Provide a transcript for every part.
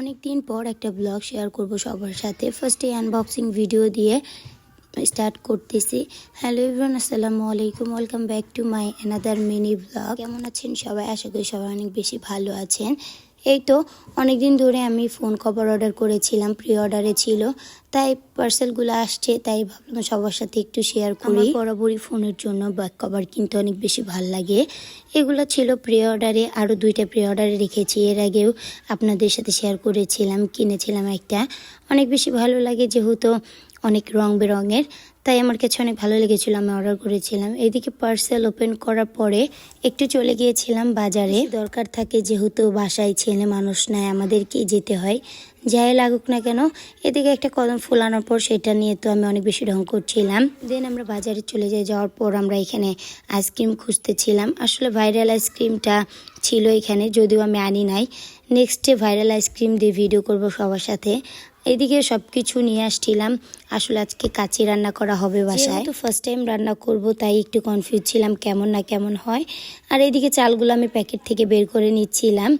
অনেক দিন পর একটা ব্লগ শেয়ার করব সবার সাথে। ফার্স্টে আনবক্সিং ভিডিও দিয়ে স্টার্ট করতেছি। হ্যালো ইভরান আসসালামু আলাইকুম। Welcome back to my another mini vlog কেমন আছেন সবাই? আশা করি সবাই অনেক বেশি ভালো আছেন। এই তো অনেক দিন ধরে আমি ফোন কভার অর্ডার করেছিলাম প্রি অর্ডারে ছিল তাই পার্সেলগুলো আসছে তাই ভাবলাম সবার সাথে একটু শেয়ার করি। বরাবরই ফোনের জন্য ব্যাক কভার কিনতে অনেক বেশি ভালো লাগে। এগুলো ছিল প্রি অর্ডারে আরও দুইটা প্রি অর্ডারে রেখেছি। এর আগেও আপনাদের সাথে শেয়ার করেছিলাম কিনেছিলাম একটা। অনেক বেশি ভালো লাগে যেহেতু অনেক রং বেরঙের, তাই আমার কাছে অনেক ভালো লেগেছিলো, আমি অর্ডার করেছিলাম। এইদিকে পার্সেল ওপেন করার পরে একটু চলে গিয়েছিলাম বাজারে। দরকার থাকে যেহেতু বাসায় ছেলে মানুষ নাই আমাদেরকেই যেতে হয়। যাই লাগুক না কেন, এদিকে একটা কদম ফুল আনার পর সেটা নিয়ে তো আমি অনেক বেশি ঢং করছিলাম। দেন আমরা বাজারে চলে যাই, যাওয়ার পর আমরা এখানে আইসক্রিম খুঁজতেছিলাম। আসলে ভাইরাল আইসক্রিমটা ছিল এখানে, যদিও আমি আনি নাই। নেক্সটে ভাইরাল আইসক্রিম দিয়ে ভিডিও করব সবার সাথে। এদিকে সব কিছু নিয়ে আসছিলাম। আসলে আজকে কাচি রান্না করা হবে বাসায়। তো ফার্স্ট টাইম রান্না করব তাই একটু কনফিউজ ছিলাম কেমন না কেমন হয়। আর এইদিকে চালগুলো আমি প্যাকেট থেকে বের করে নিচ্ছিলাম।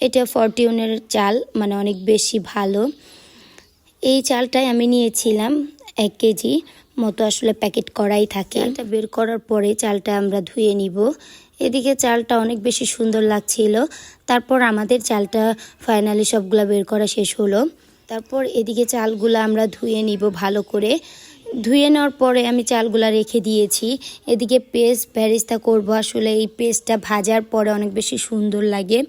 এটা ফরটিউনের চাল মানে অনেক বেশি ভালো। এই চালটাই আমি নিয়েছিলাম এক কেজি মতো আসলে প্যাকেট করাই থাকে। এটা বের করার পরে চালটা আমরা ধুয়ে নিব। এদিকে চালটা অনেক বেশি সুন্দর লাগছিল। তারপর আমাদের চালটা ফাইনালি সবগুলা বের করা শেষ হলো। তারপর এদিকে চালগুলো আমরা ধুয়ে নিব ভালো করে। ধুয়ে নেওয়ার পরে আমি চালগুলো রেখে দিয়েছি। এদিকে পেস্ট প্যারিস্তা করব। আসলে এই পেস্টটা ভাজার পরে অনেক বেশি সুন্দর লাগে।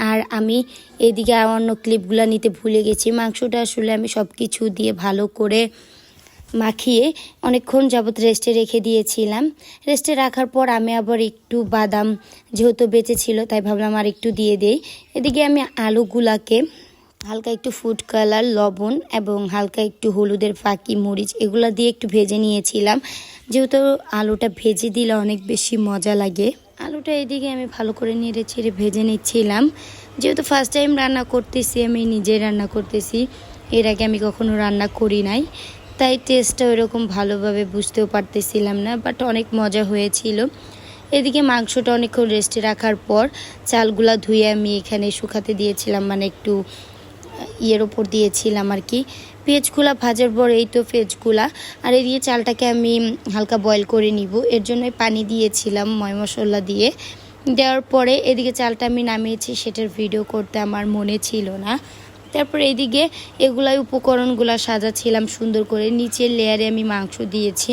আর আমি এদিকে অন্য ক্লিপগুলো নিতে ভুলে গেছি। মাংসটা আসলে আমি সব কিছু দিয়ে ভালো করে মাখিয়ে অনেকক্ষণ যাবত রেস্টে রেখে দিয়েছিলাম। রেস্টে রাখার পর আমি আবার একটু বাদাম যেহেতু বেঁচে ছিল তাই ভাবলাম আর একটু দিয়ে দেই। এদিকে আমি আলুগুলাকে হালকা একটু ফুড কালার লবণ এবং হালকা একটু হলুদের ফাঁকি, মরিচ, এগুলো দিয়ে একটু ভেজে নিয়েছিলাম। যেহেতু আলুটা ভেজে দিলে অনেক বেশি মজা লাগে। আলুটা এদিকে আমি ভালো করে নেড়ে ছেড়ে ভেজে নিচ্ছিলাম। যেহেতু ফার্স্ট টাইম রান্না করতেছি, আমি নিজে রান্না করতেছি। এর আগে আমি কখনো রান্না করি নাই। তাই টেস্টটা ওইরকম ভালোভাবে বুঝতেও পারতেছিলাম না বাট অনেক মজা হয়েছিল। এদিকে মাংসটা অনেকক্ষণ রেস্টে রাখার পর চালগুলা ধুয়ে আমি এখানে শুকাতে দিয়েছিলাম মানে একটু ইয়ের ওপর দিয়েছিলাম আর কি। পেঁয়াজগুলা ভাজার পর এই তো পেঁয়াজগুলা। আর এদিকে চালটাকে আমি হালকা বয়েল করে নিব। এর জন্যই পানি দিয়েছিলাম ময় মশলা দিয়ে। দেওয়ার পরে এদিকে চালটা আমি নামিয়েছি, সেটার ভিডিও করতে আমার মনে ছিল না। তারপর এদিকে এগুলাই উপকরণগুলো সাজাচ্ছিলাম সুন্দর করে। নিচের লেয়ারে আমি মাংস দিয়েছি।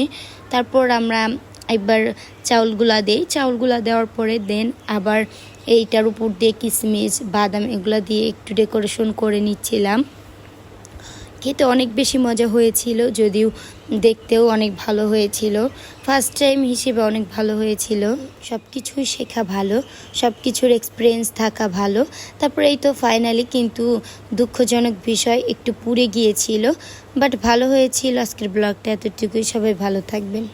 তারপর আমরা একবার চাউলগুলা দেই। চাউলগুলা দেওয়ার পরে দেন আবার এইটার উপর দিয়ে কিশমিশ বাদাম এগুলো দিয়ে একটু ডেকোরেশন করে নিচ্ছিলাম। খেতে অনেক বেশি মজা হয়েছিল, যদিও দেখতেও অনেক ভালো হয়েছিল। ফার্স্ট টাইম হিসেবে অনেক ভালো হয়েছিল। সব কিছুই শেখা ভালো সব কিছুর এক্সপিরিয়েন্স থাকা ভালো। তারপরে এই তো ফাইনালি কিন্তু দুঃখজনক বিষয় একটু পুড়ে গিয়েছিল বাট ভালো হয়েছিল আজকের ব্লগটা এতটুকুই, সবাই ভালো থাকবেন।